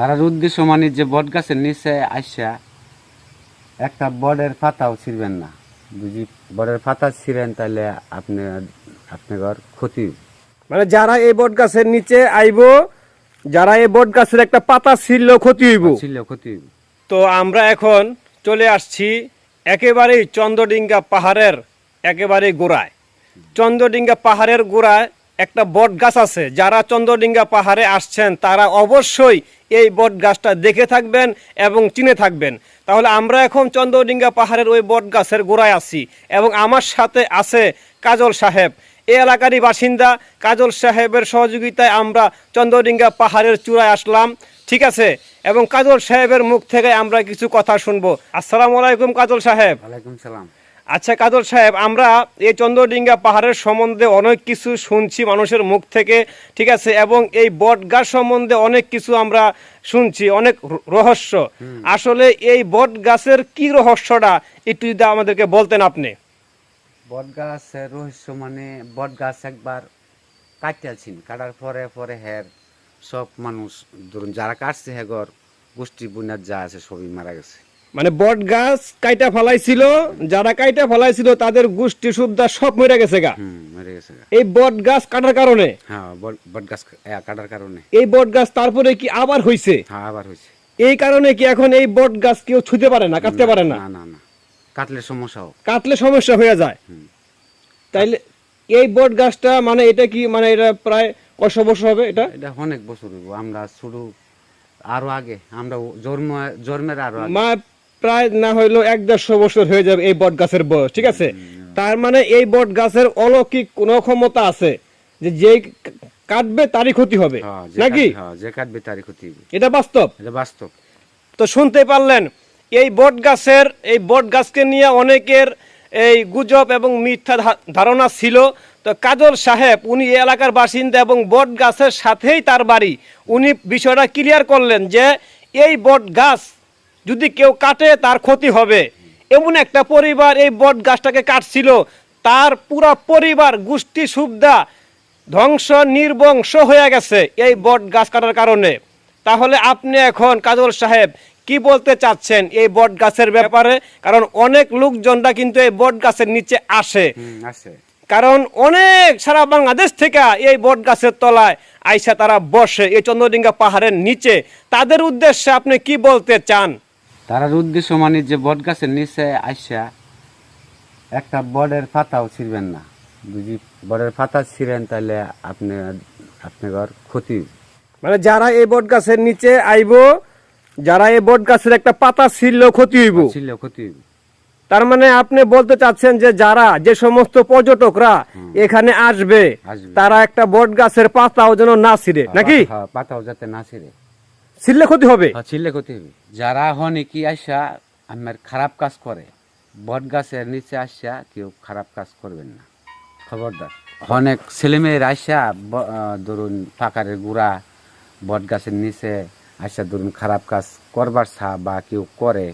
তারার উদ্দেশ্য মানে যে বট গাছের নিচে আসা একটা বটের পাতাও ছিঁড়বেন না। বুঝি বটের পাতা ছিঁড়েন তাহলে আপনি আপনার ক্ষতি মানে যারা এই বট গাছের নিচে আইব যারা এই বট গাছের একটা পাতা ছিঁড়লেও ক্ষতি হইব। ছিঁড়লেও ক্ষতি হইব। তো আমরা এখন চলে আসছি একেবারেই চন্দ্রডিঙ্গা পাহাড়ের একেবারেই গোড়ায়। চন্দ্রডিঙ্গা পাহাড়ের গোড়ায় একটা বট গাছ আছে, যারা চন্দ্রডিঙ্গা পাহাড়ে আসছেন, তারা অবশ্যই এই বট গাছটা দেখে থাকবেন এবং চিনে থাকবেন। তাহলে আমরা এখন চন্দ্রডিঙ্গা পাহাড়ের ওই বট গাছের গোড়ায় আছি এবং আমার সাথে আছে কাজল সাহেব। এই এলাকারই বাসিন্দা, কাজল সাহেবের সহযোগিতায় আমরা চন্দ্রডিঙ্গা পাহাড়ের চূড়ায় আসলাম। ঠিক আছে? এবং কাজল সাহেবের মুখ থেকে আমরা কিছু কথা শুনব। আসসালামু আলাইকুম, কাজল সাহেব। ওয়ালাইকুম সালাম। আচ্ছা কাজল সাহেব আমরা এই চন্দ্রডিঙ্গা পাহাড়ের সম্বন্ধে অনেক কিছু শুনছি মানুষের মুখ থেকে ঠিক আছে? এবং এই বট গাছ সম্বন্ধে অনেক কিছু আমরা শুনছি অনেক রহস্য। আসলে এই বট গাছের কি রহস্যটা একটু যদি আমাদেরকে বলতেন আপনি। বট গাছের রহস্য মানে বট গাছ একবার কাটিয়াছেন কাটার পরে পরে হ্যার সব মানুষ ধরুন যারা কাটছে হ্যাগর গোষ্ঠী বুনার যা আছে সবই মারা গেছে। মানে বট গাছ কাইটা ফলাইছিল যারা কাইটা ফলাইছিল তাদের গোষ্ঠী সুদ্ধা সব মরে গেছে গা। মরে গেছে গা। এই বট গাছ কাটার কারণে। হ্যাঁ বট- গাছ কাটার কারণে। এই বট গাছ তারপরে কি আবার হইছে? হ্যাঁ আবার হয়েছে এই কারণে কি এখন এই বট গাছ কেউ ছুঁতে পারে না কাটতে পারে না? না না কাটলে সমস্যা কাটলে সমস্যা হয়ে যায়। তাইলে এই বট গাছটা মানে এটা কি মানে এটা প্রায় কয়শো বছর হবে এটা? এটা অনেক বছর আমরা শুরু আরও আগে আমরা জন্ম জন্মের আরও আগে। মা প্রায় না হইলেও এক দেড়শো বছর হয়ে যাবে এই বট গাছের বয়স ঠিক আছে? তার মানে এই বট গাছের অলৌকিক কোনো ক্ষমতা আছে যে যে কাটবে তারই ক্ষতি হবে হ্যাঁ, নাকি? হ্যাঁ, যে কাটবে তারই ক্ষতি হইবে এটা বাস্তব? এটা বাস্তব। তো শুনতে পারলেন এই বট গাছের এই বট গাছকে নিয়ে অনেকের এই গুজব এবং মিথ্যা ধারণা ছিল। তো কাজল সাহেব উনি এই এলাকার বাসিন্দা এবং বট গাছের সাথেই তার বাড়ি। উনি বিষয়টা ক্লিয়ার করলেন যে এই বট গাছ যদি কেউ কাটে তার ক্ষতি হবে। এমন একটা পরিবার এই বট গাছটাকে কাটছিল। তার পুরা পরিবার গোষ্ঠী সুবিধা ধ্বংস নির্বংশ হয়ে গেছে এই বট গাছ কাটার কারণে। তাহলে আপনি এখন কাজল সাহেব কি বলতে চাচ্ছেন এই বট গাছের ব্যাপারে? কারণ অনেক লোকজনরা কিন্তু এই বট গাছের নিচে আসে। কারণ অনেক সারা বাংলাদেশ থেকে এই বট গাছের তলায় আইসা তারা বসে এই চন্দ্রডিঙ্গা পাহাড়ের নিচে। তাদের উদ্দেশ্যে আপনি কি বলতে চান? তারার উদ্দেশ্য মানে যে বট গাছের নিচে আসা একটা বটের পাতাও ছিঁড়বেন না। বুঝি বটের পাতা ছিঁড়েন তাহলে আপনি আপনার ক্ষতি মানে যারা এই বট গাছের নিচে আইব যারা এই বট গাছের একটা পাতা ছিল ক্ষতি হইব। ছিঁড়লেও ক্ষতি হইবে। তার মানে আপনি বলতে চাচ্ছেন যে যারা যে সমস্ত পর্যটকরা এখানে আসবে। তারা একটা বট গাছের পাতাও যেন না ছিঁড়ে নাকি? হ্যাঁ, পাতাও যাতে না ছিঁড়ে। ছিঁড়লে ক্ষতি হবে। হ্যাঁ, ছিঁড়লে ক্ষতি হবে। যারা হনে কি আসা আমার খারাপ কাজ করে। বট গাছের নিচে আসা কেউ খারাপ কাজ করবেন না। খবরদার। অনেক ছেলেমেয়ের আসা ধরুন পাকারের গুড়া বট গাছের নিচে আসা ধরুন খারাপ কাজ করবার ছা বা কেউ করে।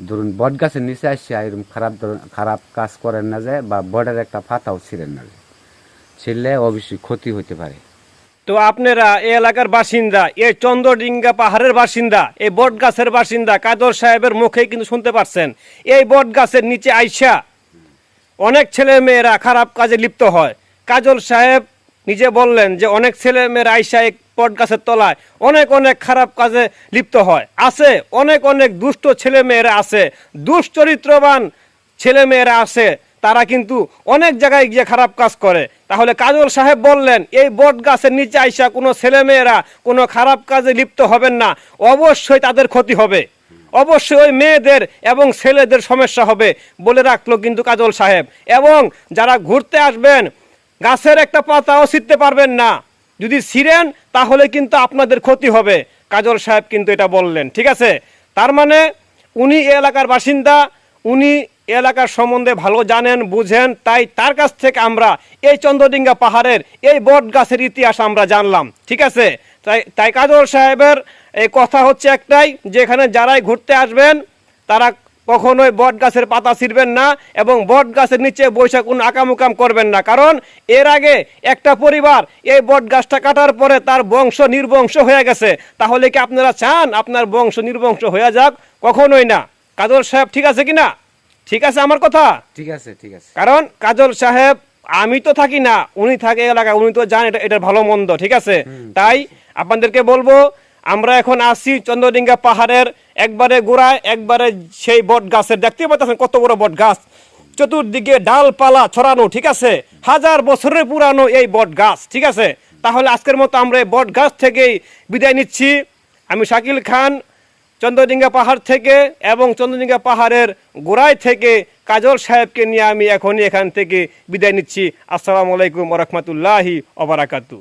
ধরুন বট গাছের নিচে আসা এরকম খারাপ খারাপ কাজ করেন না যায় বা বটের একটা ফাতাও ছিঁড়েন না যায় ছিঁড়লে অবশ্যই ক্ষতি হতে পারে। তো আপনারা এই এলাকার বাসিন্দা, এই চন্দ্রডিঙ্গা পাহাড়ের বাসিন্দা, এই বট গাছের বাসিন্দা কাদর সাহেবের মুখে কিন্তু শুনতে পারছেন। এই বট গাছের নিচে আইসা অনেক ছেলে মেয়েরা খারাপ কাজে লিপ্ত হয়। কাজল সাহেব নিজে বললেন যে অনেক ছেলে মেয়েরা আইসা এই বট গাছের তলায় অনেক অনেক খারাপ কাজে লিপ্ত হয়। আছে, অনেক অনেক দুষ্ট ছেলে মেয়েরা আছে, দুশ্চরিত্রবান ছেলে মেয়েরা আছে। তারা কিন্তু অনেক জায়গায় গিয়ে খারাপ কাজ করে। তাহলে কাজল সাহেব বললেন, এই বট গাছের নিচে আইসা কোনো ছেলে মেয়েরা কোনো খারাপ কাজে লিপ্ত হবেন না। অবশ্যই তাদের ক্ষতি হবে। অবশ্যই ওই মেয়েদের এবং ছেলেদের সমস্যা হবে। বলে রাখল কিন্তু কাজল সাহেব। এবং যারা ঘুরতে আসবেন, গাছের একটা পাতাও ছিঁড়তে পারবেন না। যদি ছিঁড়েন, তাহলে কিন্তু আপনাদের ক্ষতি হবে। কাজল সাহেব কিন্তু এটা বললেন। ঠিক আছে? তার মানে উনি এলাকার বাসিন্দা, উনি এলাকার সম্বন্ধে ভালো জানেন, বুঝেন, তাই তার কাছ থেকে আমরা এই চন্দ্রডিঙ্গা পাহাড়ের এই বট গাছের ইতিহাস আমরা জানলাম, ঠিক আছে? তাই তাই কাজল সাহেবের এই কথা হচ্ছে একটাই যে এখানে যারাই ঘুরতে আসবেন, তারা কখনোই বট গাছের পাতা ছিঁড়বেন না এবং বট গাছের নিচে বৈশাখ কোনো আকামুকাম করবেন না। কারণ এর আগে একটা পরিবার এই বট গাছটা কাটার পরে তার বংশ নির্বংশ হয়ে গেছে। তাহলে কি আপনারা চান আপনার বংশ নির্বংশ হয়ে যাক? কখনোই না। কাজল সাহেব ঠিক আছে কি না ঠিক আছে আমার কথা? ঠিক আছে ঠিক আছে। কারণ কাজল সাহেব আমি তো থাকি না উনি থাকে এলাকা উনি তো জানেন এটা এটার ভালো মন্দ ঠিক আছে? তাই আপনাদেরকে বলব আমরা এখন আসি চন্দ্রডিঙ্গা পাহাড়ের একবারে গোড়ায় একবারে সেই বট গাছের দেখতে পাচ্ছেন কত বড় বট গাছ? চতুর্দিকে ডালপালা ছড়ানো ঠিক আছে? হাজার বছরের পুরানো এই বট গাছ ঠিক আছে? তাহলে আজকের মতো আমরা এই বট গাছ থেকেই বিদায় নিচ্ছি। আমি শাকিল খান চন্দ্রডিঙ্গা পাহাড় থেকে এবং চন্দ্রডিঙ্গা পাহাড়ের গোড়ায় থেকে কাজল সাহেবকে নিয়ে আমি এখনই এখান থেকে বিদায় নিচ্ছি। আসসালামু আলাইকুম রহমতুল্লাহি ওবরাকাতু